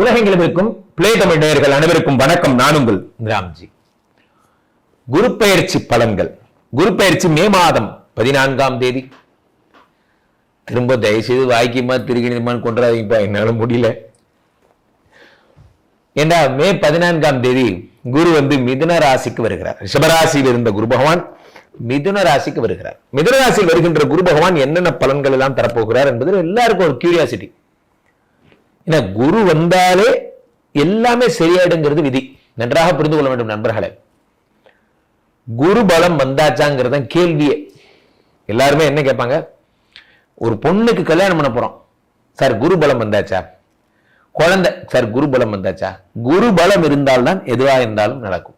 உலகெங்கிலும் இருக்கும். பிளே தமிழ் நேயர்கள் அனைவருக்கும் வணக்கம். நான் உங்கள் ராம்ஜி. குரு பயிற்சி பலன்கள். குரு பெயர்ச்சி மே மாதம் பதினான்காம் தேதி. திரும்ப தயவுசெய்து வாய்க்குமா திருகிணிமான்னு கொண்டாதீங்கப்பா என்னால முடியல. ஏண்டா மே பதினான்காம் தேதி குரு வந்து மிதுன ராசிக்கு வருகிறார். ரிஷபராசியில் இருந்த குரு பகவான் மிதுன ராசிக்கு வருகிறார். மிதுன ராசியில் வருகின்ற குரு பகவான் என்னென்ன பலன்கள் எல்லாம் தரப்போகிறார் என்பது எல்லாருக்கும் ஒரு கியூரியாசிட்டி ஏன்னா குரு வந்தாலே எல்லாமே சரியாயிடுங்கிறது விதி. நன்றாக புரிந்து கொள்ள வேண்டும் நண்பர்களே. குரு பலம் வந்தாச்சாங்கிறது தான் கேள்வியே. எல்லாருமே என்ன கேட்பாங்க? ஒரு பொண்ணுக்கு கல்யாணம் பண்ண போறோம். சார் குரு பலம் வந்தாச்சா? குழந்தை சார் குரு பலம் வந்தாச்சா? குரு பலம் இருந்தால்தான் எதுவா இருந்தாலும் நடக்கும்.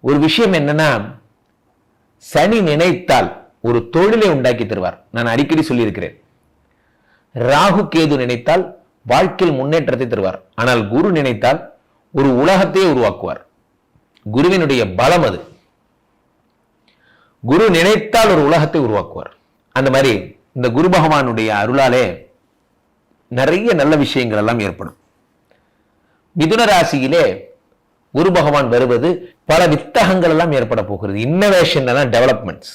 ஒரு விஷயம் என்னன்னா சனி நினைத்தால் ஒரு தொழிலை உண்டாக்கி தருவார். நான் அடிக்கடி சொல்லியிருக்கிறேன். ராகு கேது நினைத்தால் வாழ்க்கையில் முன்னேற்றத்தை தருவார். ஆனால் குரு நினைத்தால் ஒரு உலகத்தையே உருவாக்குவார். குருவினுடைய பலம் அது. குரு நினைத்தால் ஒரு உலகத்தை உருவாக்குவார். அந்த மாதிரி இந்த குரு பகவானுடைய அருளாலே நிறைய நல்ல விஷயங்கள் எல்லாம் ஏற்படும். மிதுன ராசியிலே குரு பகவான் வருவது பல வித்தகங்கள் எல்லாம் ஏற்பட போகிறது. இன்னோவேஷன் எல்லாம் டெவலப்மெண்ட்ஸ்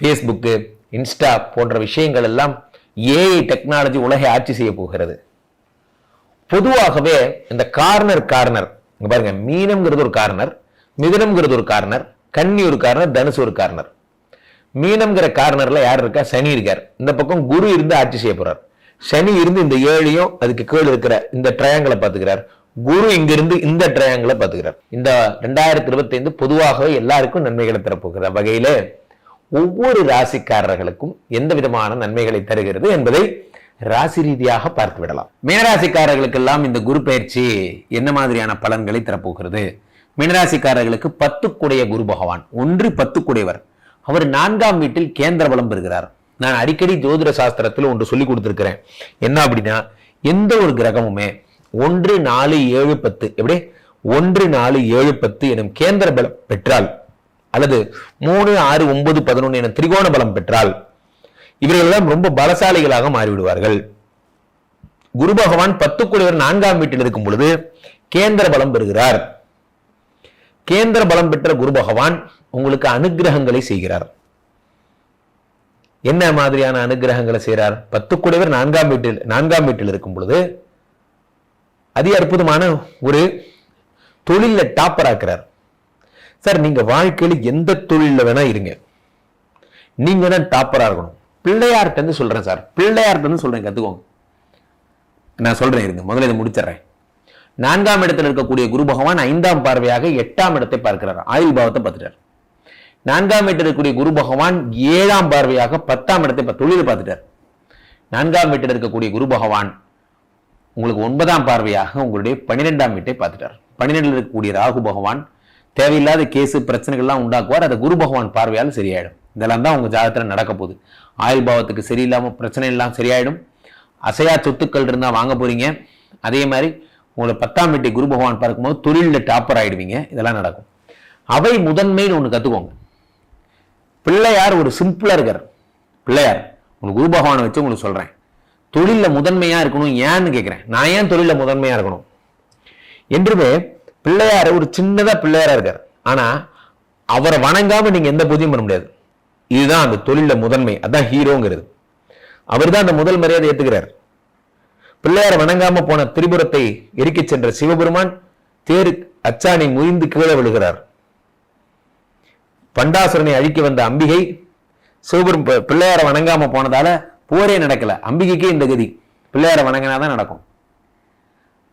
ஃபேஸ்புக்கு இன்ஸ்டா போன்ற விஷயங்கள் எல்லாம் ஏஐ டெக்னாலஜி உலகை ஆட்சி செய்ய போகிறது. பொதுவாகவே இந்த கார்னர் கார்னர் இங்க பாருங்க மீனம்ங்கிறது ஒரு கார்னர் மிதனம்ங்கிறது ஒரு கார்னர் கன்னி ஒரு கார்னர் தனுசு ஒரு கார்னர் மீனம்ங்கிற கார்னர்ல யார் இருக்கா? சனி இருக்கார். இந்த பக்கம் குரு இருந்து ஆட்சி செய்ய போறார். சனி இருந்து இந்த ஏழையும் அதுக்கு கீழ் இருக்கிற இந்த ட்ரையாங்கிளை பார்த்துக்கிறார். குரு இங்கிருந்து இந்த ட்ரையாங்கிளை பார்த்துக்கிறார். இந்த ரெண்டாயிரத்தி இருபத்தி ஐந்து பொதுவாகவே எல்லாருக்கும் நன்மைகளை தரப்போகிற வகையில ஒவ்வொரு ராசிக்காரர்களுக்கும் எந்த விதமான நன்மைகளை தருகிறது என்பதை ராசி ரீதியாக பார்த்து விடலாம். மீனராசிக்காரர்களுக்கெல்லாம் இந்த குரு பயிற்சி என்ன மாதிரியான பலன்களை தரப்போகிறது? மீனராசிக்காரர்களுக்கு பத்துக்குடைய குரு பகவான் ஒன்று பத்துக்குடையவர். அவர் நான்காம் வீட்டில் கேந்திர பலம் பெறுகிறார். நான் அடிக்கடி ஜோதிட சாஸ்திரத்தில் ஒன்று சொல்லி கொடுத்துருக்கிறேன். என்ன அப்படின்னா எந்த ஒரு கிரகமுமே ஒன்று நாலு ஏழு பத்து எப்படி? ஒன்று நாலு ஏழு பத்து எனும் கேந்திர பலம் பெற்றால் அல்லது மூணு ஆறு ஒன்பது பதினொன்று என திரிகோண பலம் பெற்றால் இவர்களெல்லாம் ரொம்ப பலசாலிகளாக மாறிவிடுவார்கள். குரு பகவான் குடிவர் நான்காம் வீட்டில் இருக்கும் பொழுது கேந்திர பலம் பெறுகிறார். கேந்திர பலம் பெற்ற குரு பகவான் உங்களுக்கு அனுகிரகங்களை செய்கிறார். என்ன மாதிரியான அனுகிரகங்களை செய்கிறார்? பத்து பத்துக்குடையவர் நான்காம் வீட்டில் நான்காம் வீட்டில் இருக்கும் பொழுது அதி அற்புதமான ஒரு தொழில டாப்பராக்கிறார் சார் நீங்கள் வாழ்க்கையில எந்த தொழிலில் வேணா இருங்க. நீங்கள் தான் டாப்பராக இருக்கணும். பிள்ளையார்ட்ட இருந்து சொல்றேன் சார். பிள்ளையார்ட்ட சொல்கிறேன் கற்றுக்கோங்க நான் சொல்றேன் இருங்க முதல்ல இதை முடிச்சிடுறேன். நான்காம் இடத்தில் இருக்கக்கூடிய குரு பகவான் ஐந்தாம் பார்வையாக எட்டாம் இடத்தை பார்க்கிறார். ஆயுள் பாவத்தை பார்த்துட்டார். நான்காம் வீட்டில் இருக்கக்கூடிய குரு பகவான் ஏழாம் பார்வையாக பத்தாம் இடத்தை தொழில் தொழிலை பார்த்துட்டார். நான்காம் வீட்டில் இருக்கக்கூடிய குரு பகவான் உங்களுக்கு ஒன்பதாம் பார்வையாக உங்களுடைய பன்னிரெண்டாம் வீட்டை பார்த்துட்டார். பன்னிரெண்டில் இருக்கக்கூடிய ராகு பகவான் தேவையில்லாத கேஸு பிரச்சனைகள்லாம் உண்டாக்குவார். அதை குரு பகவான் பார்வையால் சரியாயிடும். இதெல்லாம் தான் உங்கள் ஜாதகத்தில் நடக்க போகுது. ஆயுள் பாவத்துக்கு சரியில்லாமல் பிரச்சனை எல்லாம் சரியாயிடும். அசையா சொத்துக்கள் இருந்தால் வாங்க போறீங்க. அதே மாதிரி உங்களை பத்தாம் வீட்டை குரு பகவான் பார்க்கும்போது தொழிலில் டாப்பர் ஆகிடுவீங்க இதெல்லாம் நடக்கும். அவை முதன்மைன்னு ஒன்று கற்றுக்கோங்க பிள்ளையார் ஒரு சிம்பிளாக இருக்கார். பிள்ளையார் உங்களுக்கு குரு பகவானை வச்சு உங்களுக்கு சொல்கிறேன் தொழிலில் முதன்மையாக இருக்கணும் ஏன்னு கேட்குறேன் நான் ஏன் தொழிலில் முதன்மையாக இருக்கணும்? என்றுமே பிள்ளையார் ஒரு சின்னதா பிள்ளையாரா இருக்கார். ஆனா அவரை வணங்காம நீங்க எந்த பூஜையும் பண்ண முடியாது. இதுதான் அந்த தொழிலில் முதன்மை. அதான் ஹீரோங்கிறது. அவர் தான் அந்த முதல் மரியாதை ஏற்றுக்கிறார் பிள்ளையாரை வணங்காம போன திரிபுரத்தை எரிக்கச் சென்ற சிவபெருமான் தேர் அச்சானை முறிந்து கீழே விழுகிறார். பண்டாசுரனை அழிக்க வந்த அம்பிகை சிவபெரும் பிள்ளையாரை வணங்காம போனதால போரே நடக்கல. அம்பிகைக்கே இந்த கதி. பிள்ளையாரை வணங்கினாதான் நடக்கும்.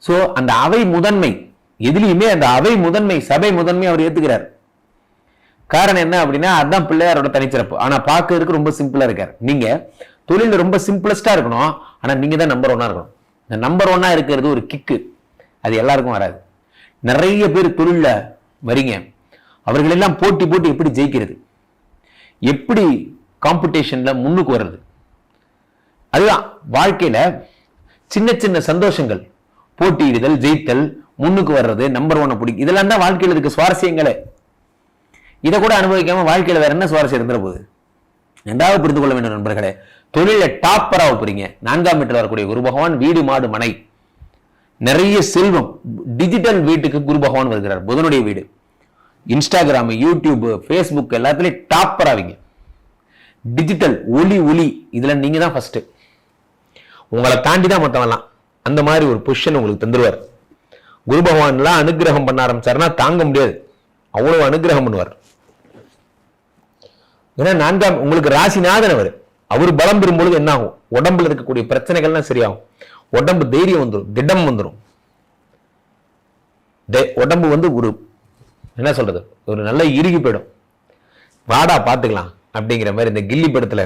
சோ அந்த அவை முதன்மை. எதுலயுமே அந்த அவை முதன்மை சபை முதன்மை அவர் ஏத்துக்கிறார். காரணம் என்ன அப்படின்னா அதான் பிள்ளையாரோட தனிச்சிறப்பு. ஆனா பார்க்கறதுக்கு ரொம்ப சிம்பிளா இருக்கார். நீங்க தொழில் ரொம்ப சிம்பிளஸ்டா இருக்கணும். ஆனா நீங்க தான் நம்பர் ஒன்னா இருக்கணும். இந்த நம்பர் ஒன்னா இருக்கிறது ஒரு கிக்கு அது எல்லாருக்கும் வராது. நிறைய பேர் தொழிலில் வரீங்க. அவர்களெல்லாம் போட்டி போட்டு எப்படி ஜெயிக்கிறது? எப்படி காம்படிஷனில் முன்னுக்கு வர்றது? அதுதான் வாழ்க்கையில சின்ன சின்ன சந்தோஷங்கள். போட்டியிடுதல் ஜெயித்தல் முன்னுக்கு வர்றது நம்பர் ஒன்னை பிடிக்கும் இதெல்லாம் தான் வாழ்க்கையில இருக்க சுவாரஸ்யங்களே. இதை கூட அனுபவிக்காம வாழ்க்கையில வேற என்ன சுவாரஸ்யம் இருந்துட போகுது? ரெண்டாவது புரிந்து கொள்ள வேண்டும் நண்பர்களே தொழில டாப்பராக போறீங்க நான்காம் வீட்டில் வரக்கூடிய குரு பகவான் வீடு மாடு மனை. நிறைய செல்வம் டிஜிட்டல் வீட்டுக்கு குரு பகவான் வருகிறார். புதனுடைய வீடு. இன்ஸ்டாகிராம் யூடியூப் ஃபேஸ்புக் எல்லாத்துலயும் டாப்பர் டிஜிட்டல் ஒளி ஒலி இதுல நீங்க தான் ஃபர்ஸ்ட் உங்களை தாண்டி தான் மற்றவெல்லாம் அந்த மாதிரி ஒரு பொசிஷன் உங்களுக்கு தந்துடுவார் குரு பகவான்லாம் அனுகிரகம் பண்ண ஆரம்பிச்சாருன்னா தாங்க முடியாது. அவ்வளவு அனுகிரகம் பண்ணுவார். ஏன்னா நான்காம் உங்களுக்கு ராசிநாதன் அவர். அவர் பலம் பெறும்பொழுது என்ன ஆகும் உடம்புல இருக்கக்கூடிய பிரச்சனைகள்லாம் சரியாகும். உடம்பு தைரியம் வந்துடும் திடம் வந்துடும் உடம்பு வந்து ஒரு என்ன சொல்றது? ஒரு நல்ல இறுகி போயிடும். வாடா பார்த்துக்கலாம் அப்படிங்கிற மாதிரி இந்த கில்லி படத்துல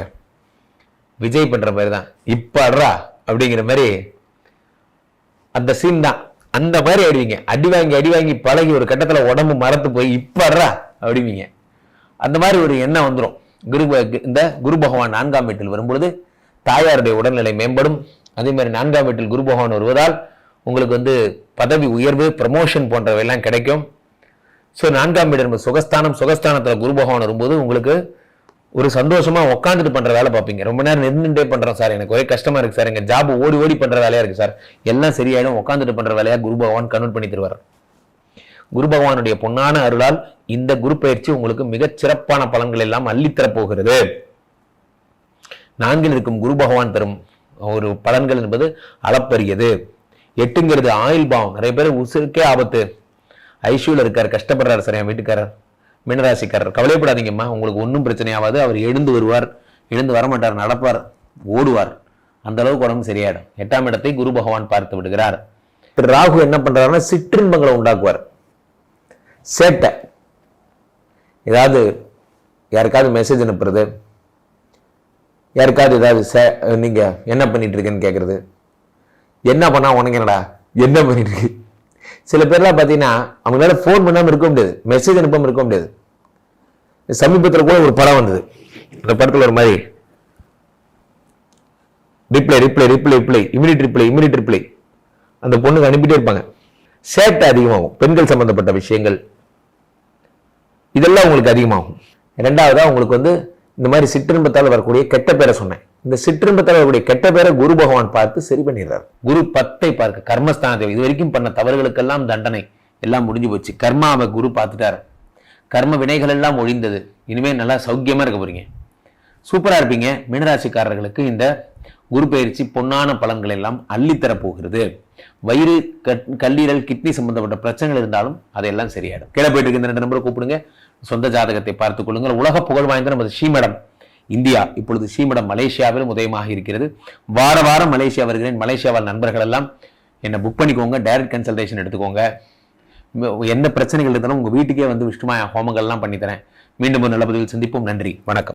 விஜய் பண்ற மாதிரி தான் இப்ப அட்ரா அப்படிங்கிற மாதிரி அந்த சீன் தான். அந்த மாதிரி ஆயிடுவீங்க. அடி வாங்கி அடி வாங்கி பழகி ஒரு கட்டத்தில் உடம்பு மரத்து போய் இப்படுறா அப்படிவீங்க அந்த மாதிரி ஒரு எண்ணம் வந்துடும் குரு இந்த குரு பகவான் நான்காம் வீட்டில் வரும்பொழுது தாயாருடைய உடல்நிலை மேம்படும். அதே மாதிரி நான்காம் வீட்டில் குரு பகவான் வருவதால் உங்களுக்கு வந்து பதவி உயர்வு ப்ரமோஷன் போன்றவையெல்லாம் கிடைக்கும். ஸோ நான்காம் வீடு நம்ம சுகஸ்தானம் சுகஸ்தானத்தில் குரு பகவான் வரும்போது உங்களுக்கு ஒரு சந்தோஷமா உட்காந்துட்டு பண்ற வேலை பார்ப்பீங்க. ரொம்ப நேரம் நின்றுட்டே பண்ணுறோம் சார். எனக்கு ஒரே கஷ்டமா இருக்கு சார். எங்க ஜாப் ஓடி ஓடி பண்ற வேலையா இருக்கு சார். எல்லாம் சரியாயிடும். உட்காந்துட்டு பண்ற வேலையா குரு பகவான் கன்வெர்ட் பண்ணி தருவார். குரு பகவானுடைய பொன்னான அருளால் இந்த குரு பயிற்சி உங்களுக்கு மிகச் சிறப்பான பலன்கள் எல்லாம் அள்ளித்தரப்போகிறது நான்கில் இருக்கும் குரு பகவான் தரும் ஒரு பலன்கள் என்பது அளப்பரியது. எட்டுங்கிறது ஆயில் பாவம் நிறைய பேர் உசுருக்கே ஆபத்து. ஐசியூவில் இருக்கார் கஷ்டப்படுறாரு சார் என் வீட்டுக்காரர். மீனராசிக்காரர். கவலைப்படாதீங்கம்மா. உங்களுக்கு ஒன்றும் பிரச்சனை அவர் எழுந்து வருவார். எழுந்து வரமாட்டார். நடப்பார். ஓடுவார். அந்த அளவுக்கு உடம்பு சரியாயிடும். எட்டாம் இடத்தை குரு பகவான் பார்த்து விடுகிறார். திரு ராகு என்ன பண்றாருன்னா சிற்றின்பங்களை உண்டாக்குவார். சேட்டை. ஏதாவது யாருக்காவது மெசேஜ் அனுப்புறது. யாருக்காவது ஏதாவது சே- நீங்க என்ன பண்ணிட்டு இருக்கேன்னு கேட்கறது என்ன பண்ணா உனக்கு என்னடா? என்ன பண்ணிட்டு இருக்கு? சில பேர்லாம் பார்த்தீங்கன்னா அவங்களால ஃபோன் பண்ணாமல் இருக்க முடியாது. மெசேஜ் அனுப்பாமல் இருக்க முடியாது. சமீபத்தில் கூட ஒரு படம் வந்தது. அந்த படத்தில் ஒரு மாதிரி. Reply reply reply reply immediate reply immediate reply அந்த பொண்ணுக்கு அனுப்பிட்டே இருப்பாங்க. சேட்டை அதிகமாகும். பெண்கள் சம்பந்தப்பட்ட விஷயங்கள். இதெல்லாம் உங்களுக்கு அதிகமாகும். ரெண்டாவதாக உங்களுக்கு வந்து இந்த மாதிரி சிற்றின்பத்தால் வரக்கூடிய கெட்ட பேரை சொன்னேன். இந்த சிற்றின்பத்தால் தலைவருடைய கெட்ட பேரை குரு பகவான் பார்த்து சரி பண்ணிடுறார். குரு பத்தை பார்க்க கர்மஸ்தானத்தை இது வரைக்கும் பண்ண தவறுகளுக்கெல்லாம் தண்டனை. எல்லாம் முடிஞ்சு போச்சு. கர்மாவை குரு பார்த்துட்டார். கர்ம வினைகள் எல்லாம் ஒழிந்தது. இனிமே நல்லா சௌக்கியமா இருக்க போறீங்க. சூப்பரா இருப்பீங்க. மீனராசிக்காரர்களுக்கு இந்த குரு பயிற்சி பொன்னான பலன்கள் எல்லாம் அள்ளித்தரப் போகிறது. வயிறு கட்- கல்லீரல் கிட்னி சம்பந்தப்பட்ட பிரச்சனைகள் இருந்தாலும் அதையெல்லாம் சரியாயிடும். கீழே போயிட்டு இருக்க இந்த ரெண்டு நம்பரை கூப்பிடுங்க. சொந்த ஜாதகத்தை பார்த்துக் கொள்ளுங்கள். உலக புகழ் வாய்ந்த நமது ஸ்ரீமடம். இந்தியா இப்பொழுது சீமடம் மலேசியாவிலும் உதயமாக இருக்கிறது. வார வாரம் மலேசியா வருகிறேன். மலேசியாவில் நண்பர்கள் எல்லாம் என்னை புக் பண்ணிக்கோங்க. டைரக்ட் கன்சல்டேஷன் எடுத்துக்கோங்க. என்ன பிரச்சனைகள் இருந்தாலும் உங்க வீட்டுக்கே வந்து விஷ்ணுமாய ஹோமங்கள்லாம் பண்ணித்தரேன். மீண்டும் ஒரு நல்ல பதிவில் சந்திப்போம். நன்றி. வணக்கம்.